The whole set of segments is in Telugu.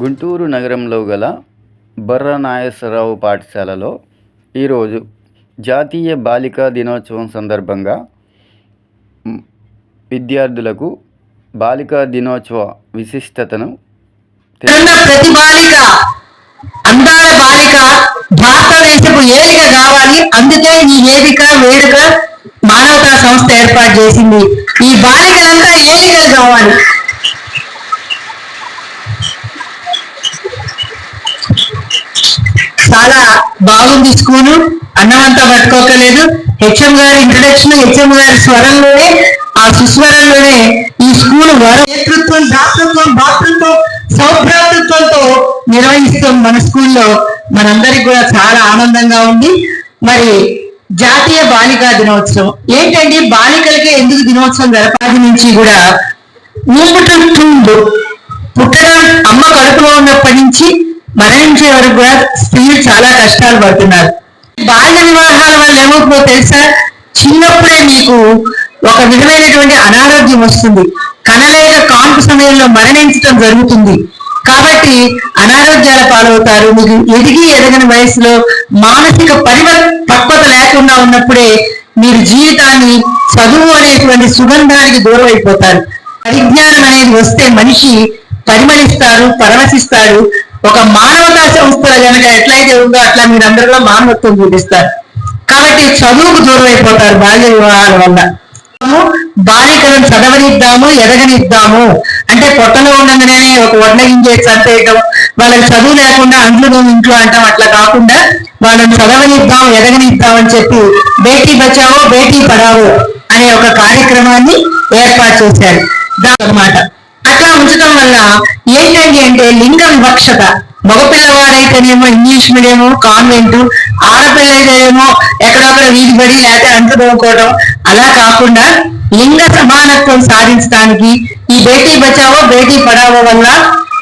గుంటూరు నగరంలో గల బొర్ర నాగేశ్వరరావు పాఠశాలలో ఈరోజు జాతీయ బాలికా దినోత్సవం సందర్భంగా విద్యార్థులకు బాలికా దినోత్సవ విశిష్టతను ప్రతి బాలిక అందాల బాలిక భారతదేశపు ఏలిక కావాలి. అందుకే ఈ ఏలిక వేడుక మానవతా సంస్థ ఏర్పాటు చేసింది. ఈ బాలికలంతా ఏలికలు కావాలి. చాలా బాగుంది స్కూలు. అన్నమంతా పట్టుకోకలేదు. హెచ్ఎం గారి ఇంట్రడక్షన్ హెచ్ఎం గారి స్వరంలోనే ఆ సుస్వరంలోనే ఈ స్కూల్ వర నేతృత్వం దాతృత్వం భాతృత్వం సౌభ్రాతృత్వంతో నిర్వహిస్తాం మన స్కూల్లో. మనందరికి కూడా చాలా ఆనందంగా ఉంది. మరి జాతీయ బాలికా దినోత్సవం. ఏంటండి? బాలికలకే ఎందుకు దినోత్సవం గడపాది నుంచి కూడా ఊపుటుండు పుట్టడం అమ్మ కడుపులో ఉన్నప్పటి నుంచి మరణించే వరకు కూడా స్త్రీలు చాలా కష్టాలు పడుతున్నారు. బాల్య వివాహాల వల్ల ఏమవుతుందో తెలుసా? చిన్నప్పుడే మీకు ఒక విధమైనటువంటి అనారోగ్యం వస్తుంది. కనలేక కాన్పు సమయంలో మరణించడం జరుగుతుంది. కాబట్టి అనారోగ్యాల పాలవుతారు. మీకు ఎదిగి ఎదగని వయసులో మానసిక పరివ పక్వత లేకుండా ఉన్నప్పుడే మీరు జీవితాన్ని చదువు అనేటువంటి సుగంధానికి దూరం అయిపోతారు పరిజ్ఞానం అనేది వస్తే మనిషి పరిమళిస్తారు పరవశిస్తాడు ఒక మానవతా సంస్థల కనుక ఎట్లయితే ఉందో అట్లా మీరు అందరిలో మానవత్వం చూపిస్తారు. కాబట్టి చదువుకు దూరం అయిపోతారు బాల్య వివాహాల వల్ల. బాలికలను చదవనిద్దాము ఎదగనిద్దాము. అంటే పొట్టలో ఉండగానే ఒక వడ్ల గింజేసి చంపేయటం వాళ్ళకి చదువు లేకుండా అంట్లు ఇంట్లో అంటాం. అట్లా కాకుండా వాళ్ళని చదవనిద్దాం ఎదగనిద్దాం అని చెప్పి బేటీ బచావో బేటీ పడావో అనే ఒక కార్యక్రమాన్ని ఏర్పాటు చేశారు. అన్నమాట. అట్లా ఉంచడం వల్ల ఏంటండి అంటే లింగ వివక్షత మగపిల్లవాడైతేనేమో ఇంగ్లీష్ మీడియం కాన్వెంట్ ఆడపిల్ల అయితేనేమో ఎక్కడొక్కడ వీధి పడి లేకపోతే అంటు దోముకోవడం అలా కాకుండా లింగ సమానత్వం సాధించడానికి ఈ బేటీ బచావో బేటీ పడావో వల్ల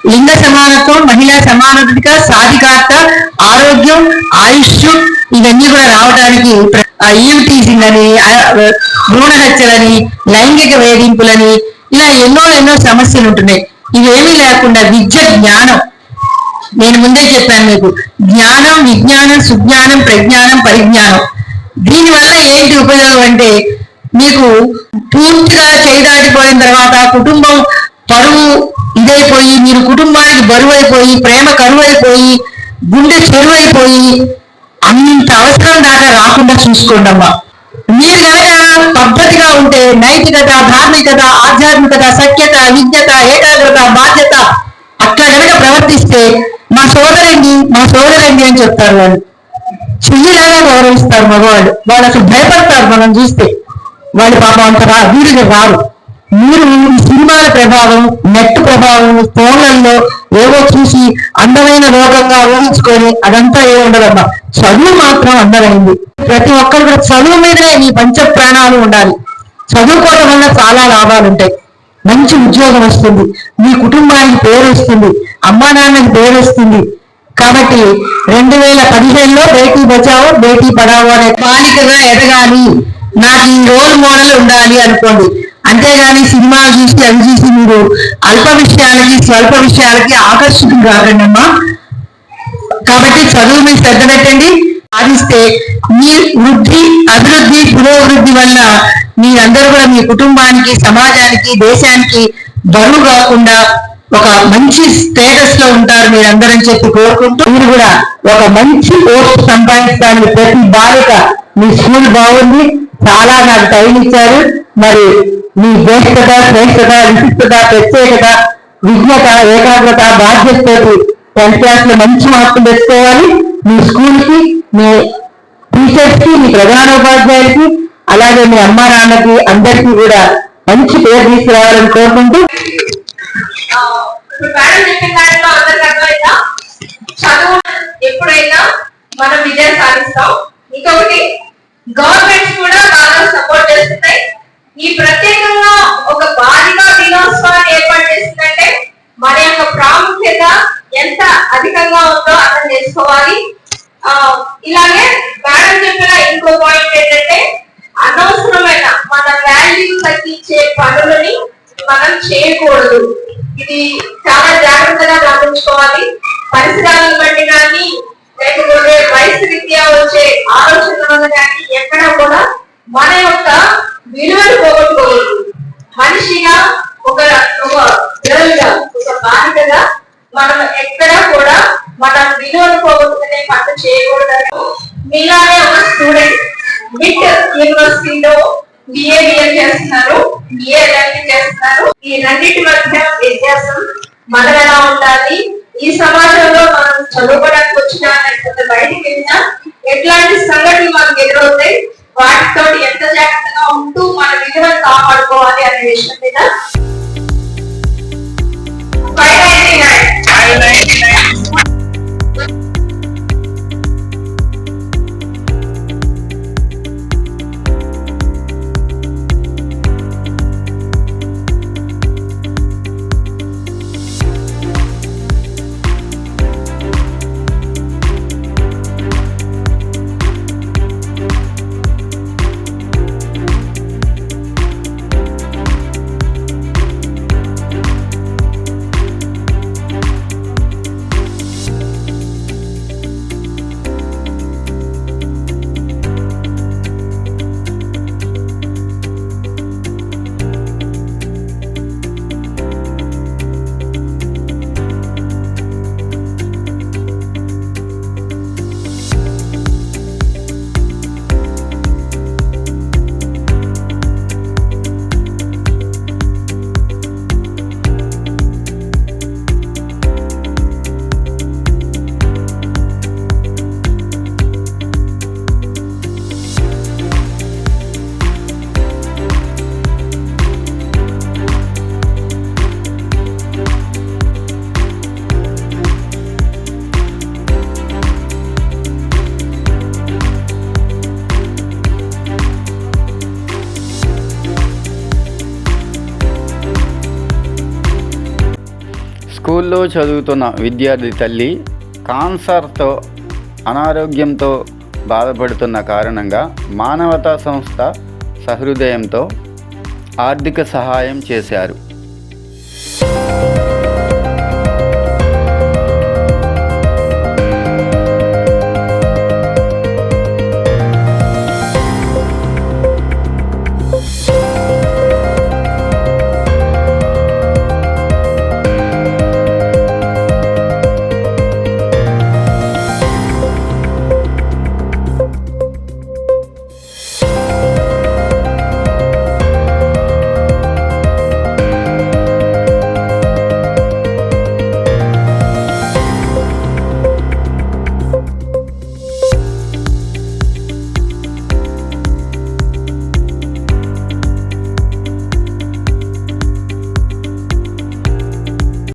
లింగ సమానత్వం మహిళా సమానత సాధికారత ఆరోగ్యం ఆయుష్ ఇవన్నీ కూడా రావడానికి ఈవ్ టీజింగ్ అని భ్రూణ హత్యలని లైంగిక వేధింపులని ఇలా ఎన్నో ఎన్నో సమస్యలు ఉంటున్నాయి. ఇవేమీ లేకుండా విద్య జ్ఞానం. నేను ముందే చెప్పాను మీకు జ్ఞానం విజ్ఞానం సుజ్ఞానం ప్రజ్ఞానం పరిజ్ఞానం. దీనివల్ల ఏంటి ఉపయోగం అంటే మీకు పూర్తిగా చేదాటిపోయిన తర్వాత కుటుంబం పరువు ఇదైపోయి మీరు కుటుంబానికి బరువు అయిపోయి ప్రేమ కరువు అయిపోయి గుండె చెరువైపోయి అంత అవసరం దాకా రాకుండా చూసుకోండి అమ్మా మీరు కనుక పద్ధతిగా ఉంటే నైతికత ధార్మికత ఆధ్యాత్మికత సఖ్యత విద్యత ఏకాగ్రత బాధ్యత అట్లా కనుక ప్రవర్తిస్తే మా సోదరండి మా సోదరండి అని చెప్తారు వాళ్ళు. చెయ్యిలాగా గౌరవిస్తారు మగవాళ్ళు. వాళ్ళు అసలు భయపడతారు మనం చూస్తే. వాళ్ళు పాపం అంత రా వీరికి రారు. మీరు సినిమాల ప్రభావం నెట్ ప్రభావం ఫోన్లలో ఏవో చూసి అందమైన రోగంగా ఊహించుకొని అదంతా ఏ ఉండదమ్మా. చదువు మాత్రం అందమైంది. ప్రతి ఒక్కరు కూడా చదువు మీదనే నీ పంచ ప్రాణాలు ఉండాలి. చదువుకోవడం వల్ల చాలా లాభాలు ఉంటాయి మంచి ఉద్యోగం వస్తుంది. మీ కుటుంబానికి పేరు వస్తుంది. అమ్మా నాన్నకి పేరు వస్తుంది. కాబట్టి రెండు వేల పదిహేనులో బేటీ బచావో బేటీ పడావో అనే బాలికగా ఎదగాలి. నాకు ఈ రోల్ మోడల్ ఉండాలి అనుకోండి. అంతేగాని సినిమా చూసి అవి చూసి మీరు అల్ప విషయాలకి స్వల్ప విషయాలకి ఆకర్షితులు కాకండి అమ్మా కాబట్టి చదువు మీద శ్రద్ధ పెట్టండి. సాధిస్తే మీ వృద్ధి అభివృద్ధి పురోభివృద్ధి వల్ల మీరందరూ కూడా మీ కుటుంబానికి సమాజానికి దేశానికి బరువు కాకుండా ఒక మంచి స్టేటస్లో ఉంటారు మీరందరని చెప్పి కోరుకుంటూ మీరు కూడా ఒక మంచి పోస్ట్ సంపాదించడానికి ప్రతి బాలిక మీ స్కూల్ బాగుంది. చాలా నాకు టైం ఇచ్చారు. మరి మీ జ్యేష్ఠత శ్రేష్ఠత విశిష్టత ప్రత్యేకత విజ్ఞత ఏకాగ్రత బాధ్యతతోటి టెన్త్ క్లాస్లో మంచి మార్కులు తెచ్చుకోవాలి. మీ స్కూల్కి మీ టీచర్స్కి మీ ప్రధానోపాధ్యాయులకి అలాగే మీ అమ్మ నాన్నకి అందరికీ కూడా మంచి పేరు తీసుకురావాలని కోరుకుంటూ. చదువు ఎప్పుడైనా మనం విజయం సాధిస్తాం. ఇంకొకటి గవర్నమెంట్స్ కూడా బాగా సపోర్ట్ చేస్తున్నాయి. ఈ మన యొక్క ప్రాముఖ్యత ఎంత అధికంగా ఉందో అర్థం చేసుకోవాలి. ఇలాగే మేడం చెప్పిన ఇంకో పాయింట్ ఏంటంటే అనవసరమైన మన వాల్యూ తగ్గించే పనులని మనం చేయకూడదు. ఇది చాలా జాగ్రత్తగా గమనించుకోవాలి. పరిసరాలను బట్టి కానీ లేకపోతే వయసు రీత్యా వచ్చే ఆలోచనలను కానీ ఎక్కడ కూడా మన యొక్క విలువను పోగొట్టుకోవద్దు మనిషిగా ఒక ఒక girl గా ఒక బాలికగా మనం ఎక్కడ కూడా మన విలువను పోగొట్టుకునే పని చేయకూడదని మీలానే ఒక స్టూడెంట్ బిట్ యూనివర్సిటీలో చేస్తున్నారు. బిఏ లెర్నింగ్ చేస్తున్నారు? ఈ రెండింటి మధ్య వ్యత్యాసం మనం ఎలా ఉండాలి? ఈ సమాజంలో మనం చదువుకోవడానికి వచ్చినా లేకపోతే బయటికి వెళ్ళినా ఎట్లాంటి సంఘటనలు మనకు ఎదురవుతాయి? వాటితో ఎంత జాగ్రత్త స్కూల్లో చదువుతున్న విద్యార్థి తల్లి కాన్సర్తో అనారోగ్యంతో బాధపడుతున్న కారణంగా మానవతా సంస్థ సహృదయంతో ఆర్థిక సహాయం చేశారు.